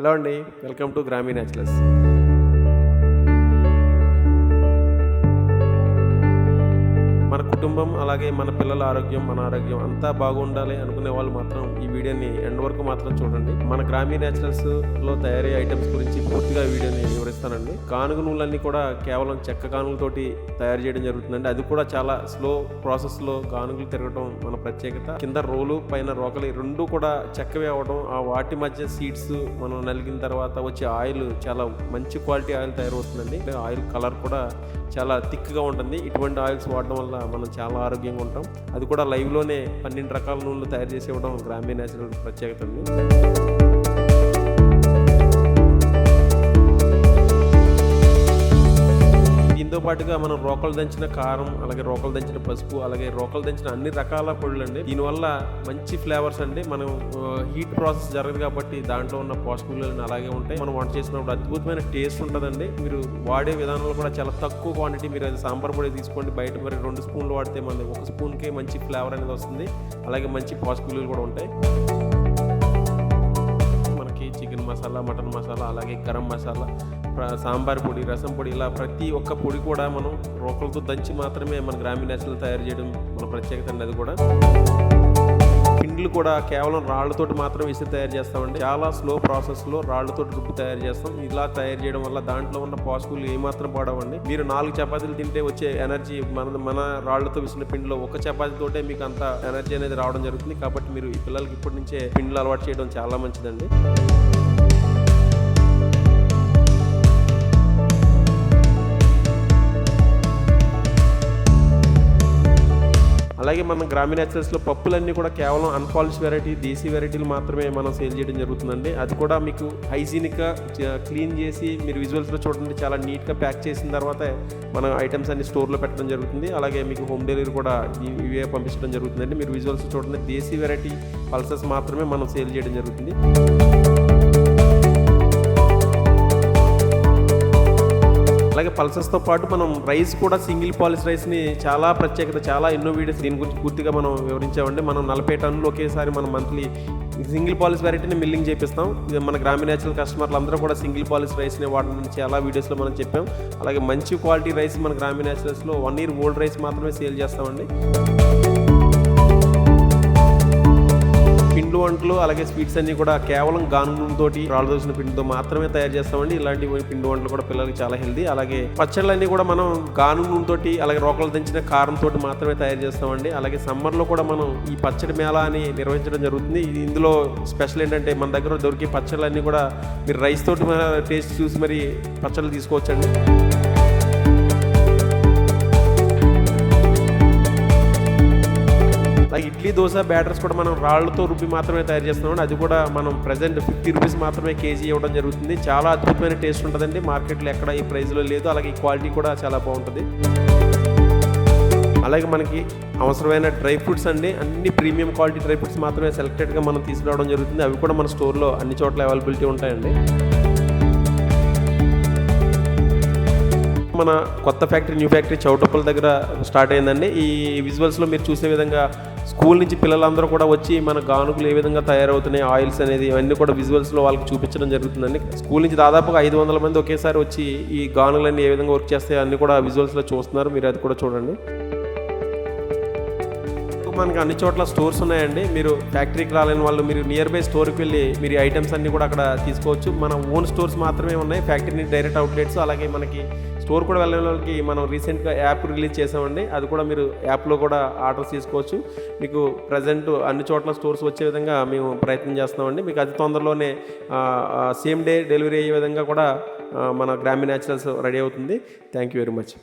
Hello అండి welcome to Grammy naturals కుటుంబం అలాగే మన పిల్లల ఆరోగ్యం మన ఆరోగ్యం అంతా బాగుండాలి అనుకునే వాళ్ళు మాత్రం ఈ వీడియోని ఎండ్ వరకు మాత్రం చూడండి. మన గ్రామీణ న్యాచురల్స్లో తయారీ ఐటమ్స్ గురించి పూర్తిగా వీడియోని వివరిస్తానండి. కానుగ నూనెలన్నీ కూడా కేవలం చెక్క కానుగలతోటి తయారు చేయడం జరుగుతుందండి. అది కూడా చాలా స్లో ప్రాసెస్లో గానుగులు తిరగడం మన ప్రత్యేకత. కింద రోలు పైన రోకలి రెండు కూడా చెక్కవి అవ్వడం ఆ వాటి మధ్య సీడ్స్ మనం నలిగిన తర్వాత వచ్చే ఆయిల్ చాలా మంచి క్వాలిటీ ఆయిల్ తయారవుతుందండి. ఆయిల్ కలర్ కూడా చాలా థిక్గా ఉంటుంది. ఇటువంటి ఆయిల్స్ వాడడం వల్ల మనం చాలా ఆరోగ్యంగా ఉంటాం. అది కూడా లైవ్లోనే పన్నెండు రకాల నూనెలు తయారు చేసి ఇవ్వడం గ్రామీణ నేచురల్ ప్రత్యేకత దీంతో పాటుగా మనం రోకలు దంచిన కారం అలాగే రోకలు దంచిన పసుపు అలాగే రోకలు దంచిన అన్ని రకాల పొడులు అండి దీనివల్ల మంచి ఫ్లేవర్స్ అండి. మనం హీట్ ప్రాసెస్ జరగదు కాబట్టి దాంట్లో ఉన్న పోషక విలువలు అలాగే ఉంటాయి. మనం వంట చేసినప్పుడు అద్భుతమైన టేస్ట్ ఉంటుందండి. మీరు వాడే విధానంలో కూడా చాలా తక్కువ క్వాంటిటీ మీరు అది సాంబార్ పొడి తీసుకోండి. బయట మరి రెండు స్పూన్లు వాడితే మన ఒక స్పూన్కే మంచి ఫ్లేవర్ అనేది వస్తుంది. అలాగే మంచి పోషక విలువలు కూడా ఉంటాయి. మనకి చికెన్ మసాలా మటన్ మసాలా అలాగే గరం మసాలా సాంబార్ పొడి రసం పొడి ఇలా ప్రతి ఒక్క పొడి కూడా మనం రోకలతో దంచి మాత్రమే మన గ్రామీణ నేచురల్ తయారు చేయడం మన ప్రత్యేకత అండి అది కూడా. పిండ్లు కూడా కేవలం రాళ్ళతోటి మాత్రం విసిరి తయారు చేస్తామండి. చాలా స్లో ప్రాసెస్లో రాళ్ళతోటి రుబ్బు తయారు చేస్తాం. ఇలా తయారు చేయడం వల్ల దాంట్లో ఉన్న పోషకులు ఏమాత్రం పడవండి. మీరు నాలుగు చపాతీలు తింటే వచ్చే ఎనర్జీ మన మన రాళ్ళతో విసిన పిండిలో ఒక చపాతీతోటే మీకు అంత ఎనర్జీ అనేది రావడం జరుగుతుంది. కాబట్టి మీరు ఈ పిల్లలకి ఇప్పటి నుంచే పిండ్లు అలవాటు చేయడం చాలా మంచిదండి. అలాగే మన గ్రామీణ నేచురల్స్లో పప్పులన్నీ కూడా కేవలం అన్పాలిష్ వెరైటీ దేశీ వెరైటీలు మాత్రమే మనం సేల్ చేయడం జరుగుతుందండి. అది కూడా మీకు హైజీనిక్గా క్లీన్ చేసి మీరు విజువల్స్లో చూడండి చాలా నీట్గా ప్యాక్ చేసిన తర్వాత మన ఐటమ్స్ అన్ని స్టోర్లో పెట్టడం జరుగుతుంది. అలాగే మీకు హోమ్ డెలివరీ కూడా ఇవే పంపించడం జరుగుతుందండి. మీరు విజువల్స్ చూడండి దేశీ వెరైటీ పల్సెస్ మాత్రమే మనం సేల్ చేయడం జరుగుతుంది. అలాగే పల్సెస్తో పాటు మనం రైస్ కూడా సింగిల్ పాలిష్ రైస్ని చాలా ప్రత్యేకత చాలా ఎన్నో వీడియోస్ దీని గురించి పూర్తిగా మనం వివరించామండి. మనం నలభై టన్నులు ఒకేసారి మనం మంత్లీ సింగిల్ పాలిష్ వెరైటీని మిల్లింగ్ చేపిస్తాం. ఇది మన గ్రామీణ నేచురల్ కస్టమర్లు అందరూ కూడా సింగిల్ పాలిష్ రైస్ని వాడడం చాలా వీడియోస్లో మనం చెప్పాం. అలాగే మంచి క్వాలిటీ రైస్ మన గ్రామీణ నేచురల్స్లో వన్ ఇయర్ ఓల్డ్ రైస్ మాత్రమే సేల్ చేస్తామండి. పిండి వంటలు అలాగే స్వీట్స్ అన్ని కూడా కేవలం గానుగులతోటి రాళ్ళు దోసిన పిండితో మాత్రమే తయారు చేస్తామండి. ఇలాంటి పిండి వంటలు కూడా పిల్లలకి చాలా హెల్దీ అలాగే పచ్చళ్ళన్నీ కూడా మనం గానుగులతోటి అలాగే రోకలు దించిన కారం తోటి మాత్రమే తయారు చేస్తామండి. అలాగే సమ్మర్లో కూడా మనం ఈ పచ్చడి మేళ అని నిర్వహించడం జరుగుతుంది. ఇందులో స్పెషల్ ఏంటంటే మన దగ్గర దొరికే పచ్చళ్ళన్నీ కూడా మీరు రైస్ తోటి టేస్ట్ చూసి మరి పచ్చళ్ళు తీసుకోవచ్చండి. అలాగే ఇడ్లీ దోశ బ్యాటర్స్ కూడా మనం రాళ్ళతో రుబ్బి మాత్రమే తయారు చేస్తున్నాం అది కూడా మనం ప్రజెంట్ ఫిఫ్టీ రూపీస్ మాత్రమే కేజీ ఇవ్వడం జరుగుతుంది. చాలా అద్భుతమైన టేస్ట్ ఉంటుందండి. మార్కెట్లో ఎక్కడ ఈ ప్రైస్లో లేదు. అలాగే ఈ క్వాలిటీ కూడా చాలా బాగుంటుంది. అలాగే మనకి అవసరమైన డ్రై ఫ్రూట్స్ అండి. అన్ని ప్రీమియం క్వాలిటీ డ్రై ఫ్రూట్స్ మాత్రమే సెలెక్టెడ్గా మనం తీసుకురావడం జరుగుతుంది. అవి కూడా మన స్టోర్లో అన్ని చోట్ల అవైలబిలిటీ ఉంటాయండి. మన కొత్త ఫ్యాక్టరీ న్యూ ఫ్యాక్టరీ చౌటప్పల దగ్గర స్టార్ట్ అయిందండి. ఈ విజువల్స్లో మీరు చూసే విధంగా స్కూల్ నుంచి పిల్లలందరూ కూడా వచ్చి మన గానుగులు ఏ విధంగా తయారవుతున్నాయి ఆయిల్స్ అనేది ఇవన్నీ కూడా విజువల్స్లో వాళ్ళకి చూపించడం జరుగుతుందండి. స్కూల్ నుంచి దాదాపుగా ఐదు వందల మంది ఒకేసారి వచ్చి ఈ గానుగులన్నీ ఏ విధంగా వర్క్ చేస్తాయో అన్నీ కూడా విజువల్స్లో చూస్తున్నారు. మీరు అది కూడా చూడండి. మనకి అన్ని చోట్ల స్టోర్స్ ఉన్నాయండి. మీరు ఫ్యాక్టరీకి రాలేని వాళ్ళు మీరు నియర్ బై స్టోర్కి వెళ్ళి మీరు ఐటమ్స్ అన్ని కూడా అక్కడ తీసుకోవచ్చు. మన ఓన్ స్టోర్స్ మాత్రమే ఉన్నాయి. ఫ్యాక్టరీ డైరెక్ట్ అవుట్లెట్స్ అలాగే మనకి స్టోర్ కూడా వెళ్ళే వాళ్ళకి మనం రీసెంట్గా యాప్ రిలీజ్ చేసామండి అది కూడా మీరు యాప్లో కూడా ఆర్డర్స్ తీసుకోవచ్చు. మీకు ప్రజెంట్ అన్ని చోట్ల స్టోర్స్ వచ్చే విధంగా మేము ప్రయత్నం చేస్తున్నామండి. మీకు అతి తొందరలోనే సేమ్ డే డెలివరీ అయ్యే విధంగా కూడా మన గ్రామీణ న్యాచురల్స్ రెడీ అవుతుంది. Thank you very much.